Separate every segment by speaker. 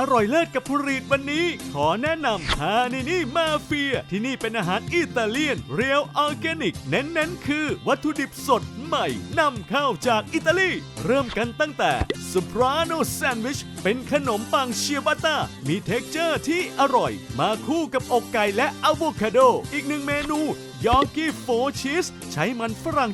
Speaker 1: อร่อยเลิศกับผู้รีดวันนี้ ขอแนะนำฮานินี่มาเฟีย ที่นี่เป็นอาหารอิตาเลียน เรียวออร์แกนิก เน้น ๆ คือวัตถุดิบสดใหม่นำเข้าจากอิตาลี เริ่มกันตั้งแต่สปราโนแซนด์วิช เป็นขนมปังเชียบัตตามีเท็กเจอร์ที่อร่อย มาคู่กับอกไก่และอะโวคาโด อีกหนึ่งเมนูยอกี้โฟชีส ใช้มันฝรั่ง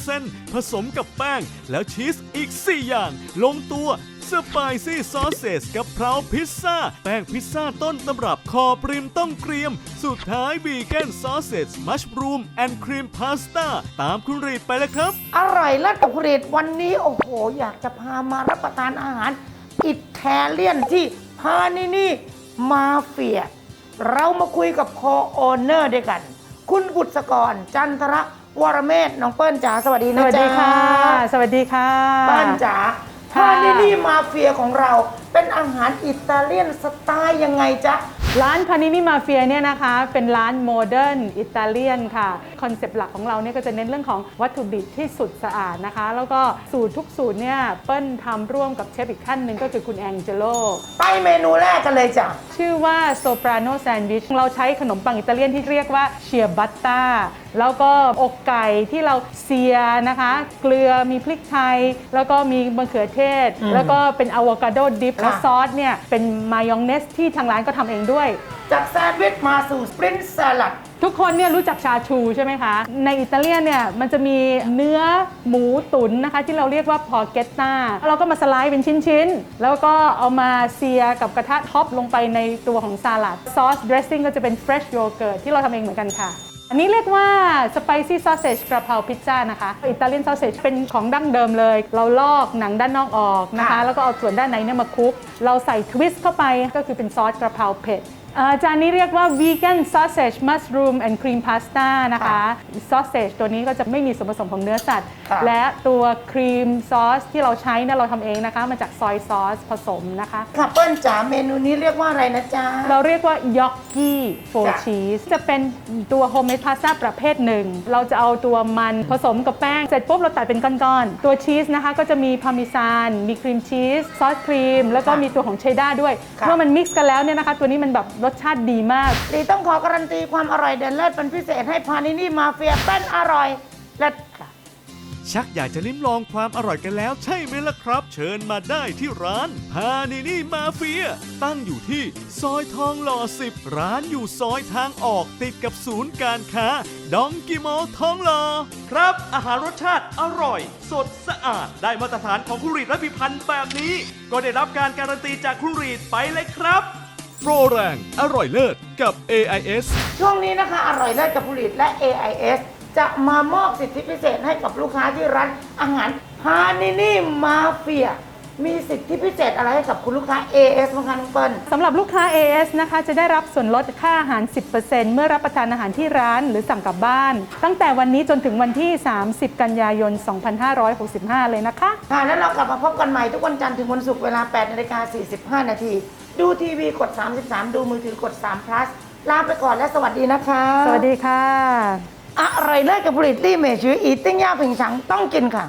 Speaker 1: 70%ผสมกับแป้ง แล้วชีสอีก 4 อย่าง ลงตัว สไปซี่ซอสเซสกับเพราพิซซ่า แป้งพิซซ่าต้นตำรับคอปริมต้องเกรียม สุดท้ายวีแกนซอสเซสมัชรูมแอนด์ครีมพาสต้าตามคุณรีดไปเลยครับ
Speaker 2: อร่อยเลิศกับผลิตวันนี้โอ้โห อยากจะพามารับประทานอาหาร อิตาเลียนที่พานินี่มาเฟีย เรามาคุยกับโคโอเนอร์ด้วยกัน คุณบุษกรจันทระวรเมศน้องเปิ้ลจ๋าสวัสดี
Speaker 3: ส
Speaker 2: นะ
Speaker 3: วัสดี
Speaker 2: จ๊ะ
Speaker 3: ค่ะ สวัสดีค่ะ
Speaker 2: เปิ้ลจ๋า
Speaker 3: ค่ะ
Speaker 2: พานินี่มาเฟียของเราเป็นอาหารอิตาเลียนสไตล์ยังไงจ๊ะ
Speaker 3: ร้านพานินี่มาเฟียเนี่ยนะคะ เป็นร้านโมเดิร์นอิตาเลียนค่ะ คอนเซปต์หลักของเราเนี่ยก็จะเน้นเรื่องของวัตถุดิบที่สุดสะอาดนะคะ แล้วก็สูตรทุกสูตรเนี่ยเปิ้ลทำร่วมกับเชฟอีกท่านหนึ่งก็คือคุณแองเจโล
Speaker 2: ไปเมนูแรกกันเลยจ้ะ
Speaker 3: ชื่อว่าโซปราโนแซนด์วิชเราใช้ขนมปังอิตาเลียนที่เรียกว่าเชียบัตตา แล้วก็อกไก่ที่เราเซียนะคะ เกลือมีพริกไทย แล้วก็มีมะเขือเทศ แล้วก็เป็นอะโวคาโดดิฟ
Speaker 2: ค่ะ
Speaker 3: แล้วซอสเนี่ยเป็นมายองเนสที่ทางร้านก็ทำเองด้วย
Speaker 2: จากแซนด์วิชมาสู่สปรินต์สลัด
Speaker 3: ทุกคนเนี่ยรู้จักชาชูใช่ไหมคะ ในอิตาเลียนเนี่ยมันจะมีเนื้อหมูตุ๋นนะคะที่เราเรียกว่าพอเกตตาเราก็มาสไลด์เป็นชิ้นๆ แล้วก็เอามาเซียกับกระทะท็อปลงไปในตัวของสลัดซอส dressing ก็จะเป็น fresh yogurt ที่เราทำเองเหมือนกันค่ะ อันนี้เรียกว่า spicy sausage กระเพราพิซซ่านะคะ อิตาเลียน sausage เป็นของดั้งเดิมเลย เราลอกหนังด้านนอกออกนะคะ
Speaker 2: ค่ะ
Speaker 3: แล้วก็เอาส่วนด้านในเนี่ยมาคลุก เราใส่ทวิสต์เข้าไปก็คือเป็นซอสกระเพราเผ็ดเอ่อ จานนี้เรียกว่า vegan sausage mushroom and cream pasta นะคะ sausage ตัวนี้ก็จะไม่มีส่วนผสมของเนื้อสัตว์
Speaker 2: ค่ะ
Speaker 3: และตัวครีมซอสที่เราใช้เนี่ยเราทำเองนะคะ มาจากซอยซอสผสมนะคะ
Speaker 2: ค่ะเปิ้ลจ๋าเมนูนี้เรียกว่าอะไรนะจ๊ะ
Speaker 3: เราเรียกว่ายอกกี้โฟ
Speaker 2: จ้ะ
Speaker 3: ชีสจะเป็นตัวโฮมเมดพาสต้าประเภทหนึ่ง เราจะเอาตัวมันผสมกับแป้ง เสร็จปุ๊บเราตัดเป็นก้อนๆ ตัวชีสนะคะก็จะมีพาร์เมซาน มีครีมชีสซอสครีม แล้วก็มีตัวของเชดดาร์ด้วย เมื่อมันมิกซ์กันแล้วเนี่ยนะคะ ตัวนี้มันแบบรสชาติดีมาก
Speaker 2: ดีต้องขอการันตีความอร่อยเด่นเลิศเป็นพิเศษให้พานินี่มาเฟียเป็นอร่อยเลิศค่ะ
Speaker 1: ชักอยากจะลิ้มลองความอร่อยกันแล้วใช่ไหมล่ะครับ เชิญมาได้ที่ร้านพานินี่มาเฟีย ตั้งอยู่ที่ซอยทองหล่อสิบร้านอยู่ซอยทางออกติดกับศูนย์การค้า ดองกิโมทองหล่อครับ อาหารรสชาติอร่อย สดสะอาดได้มาตรฐานของคุณรีดและพิพันธ์แบบนี้ ก็ได้รับการการันตีจากคุณรีดไปเลยครับ โปรแรง อร่อยเลิศกับ AIS
Speaker 2: ช่วงนี้นะคะ อร่อยเลิศกับผลิตและ AIS จะมามอบสิทธิพิเศษให้กับลูกค้าที่ร้านอาหารพานินี่มาเฟีย มีสิทธิพิเศษอะไรให้กับคุณลูกค้า AS บ้างคะน้องเปิ้ล
Speaker 3: สำหรับลูกค้า AS นะคะ จะได้รับส่วนลดค่าอาหาร 10%เมื่อรับประทานอาหารที่ร้านหรือสั่งกลับบ้าน ตั้งแต่วันนี้จนถึงวันที่ 30 กันยายน 2565 เลยนะคะ
Speaker 2: ค่ะแล้วเรากลับมาพบกันใหม่ทุกวันจันทร์ถึงวันศุกร์เวลา 8นาฬิกา45 นาที ดูทีวีกด 33 ดูมือถือกด3 plus ลาไปก่อนและสวัสดีนะคะ
Speaker 3: สวัสดีค่ะ
Speaker 2: อร่อยเลิศกับผลิตรี่เมชืออีติ้งย่าผิงฉังต้องกินค่ะ